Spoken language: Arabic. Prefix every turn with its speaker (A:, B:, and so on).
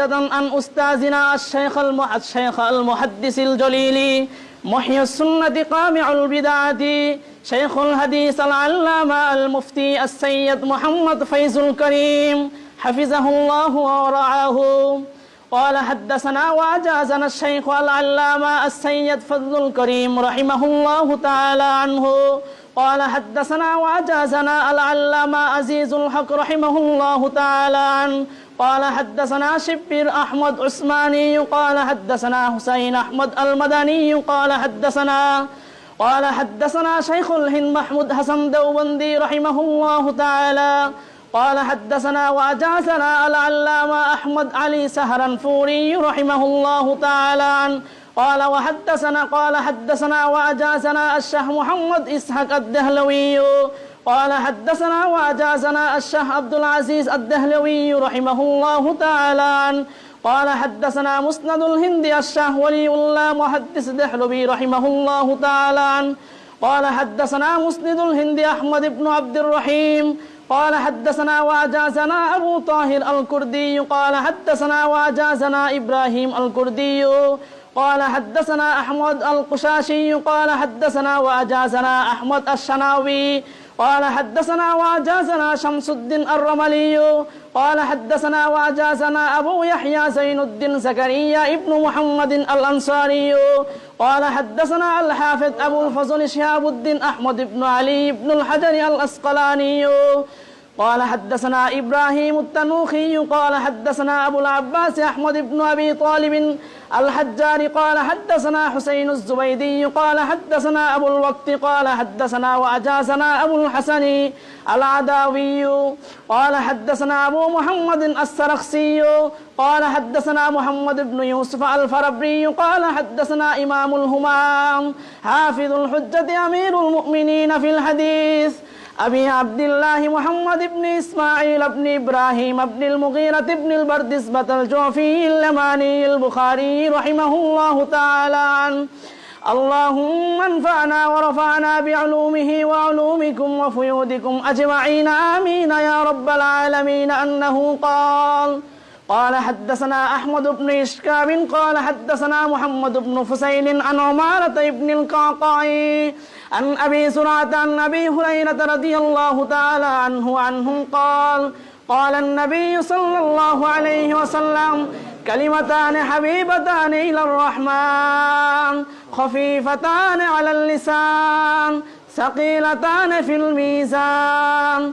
A: عن أستاذنا الشيخ الشيخ المحدث الجليل محيي السنة قامع البدعة شيخ الحديث العلامة المفتي السيد محمد فيز الكريم حفظه الله ورعاه. قال حدثنا وأجازنا الشيخ العلامة السيد فضل الكريم رحمه الله تعالى عنه. قال حدثنا وأجازنا العلامة عزيز الحق رحمه الله تعالى عنه. قال حدثنا شبير أحمد عثماني قال حدثنا حسين أحمد المدني قال حدثنا قال حدثنا شيخ الهند محمود حسن دوبندي رحمه الله تعالى. قال حدثنا وأجازنا العلامة أحمد علي سهرنفوري رحمه الله تعالى عنه. قال وحدثنا قال حدثنا وأجازنا الشيخ محمد إسحاق الدهلوي. قال حدثنا وأجازنا الشيخ عبد العزيز الدهلوي رحمه الله تعالى. قال حدثنا مسند الهند الشيخ ولي الله محدث دهلوي رحمه الله تعالى. قال حدثنا مسند الهند أحمد بن عبد الرحيم. قال حدثنا وأجازنا أبو طاهر الكردي. قال حدثنا وأجازنا إبراهيم الكردي. قال حدثنا أحمد القشاشي قال حدثنا وأجازنا أحمد الشناوي قال حدثنا وأجازنا شمس الدين الرملي قال حدثنا وأجازنا أبو يحيى زين الدين زكريا ابن محمد الأنصاري قال حدثنا الحافظ أبو الفضل شهاب الدين أحمد بن علي بن الحجر الأسقلاني قال حدثنا إبراهيم التنوخي قال حدثنا أبو العباس أحمد بن أبي طالب الحجار قال حدثنا حسين الزبيدي قال حدثنا أبو الوقت قال حدثنا وأجازنا أبو الحسن العداوي قال حدثنا أبو محمد السرخسي قال حدثنا محمد بن يوسف الفربري قال حدثنا إمام الهمام حافظ الحجة أمير المؤمنين في الحديث أبي عبد الله محمد بن إسماعيل بن إبراهيم بن المغيرة بن البردسبة الجوفي اللماني البخاري رحمه الله تعالى عنه. اللهم انفعنا ورفعنا بعلومه وعلومكم وفيودكم أجمعين. آمين يا رب العالمين. أنه قال قال حدثنا أحمد بن إشكاب قال حدثنا محمد بن فسيل عن عمارة بن القعقاع عن أبي سرعة عن أبي هريرة رضي الله تعالى عنه عنهم قال قال النبي صلى الله عليه وسلم كلمتان حبيبتان إلى الرحمن خفيفتان على اللسان ثقيلتان في الميزان.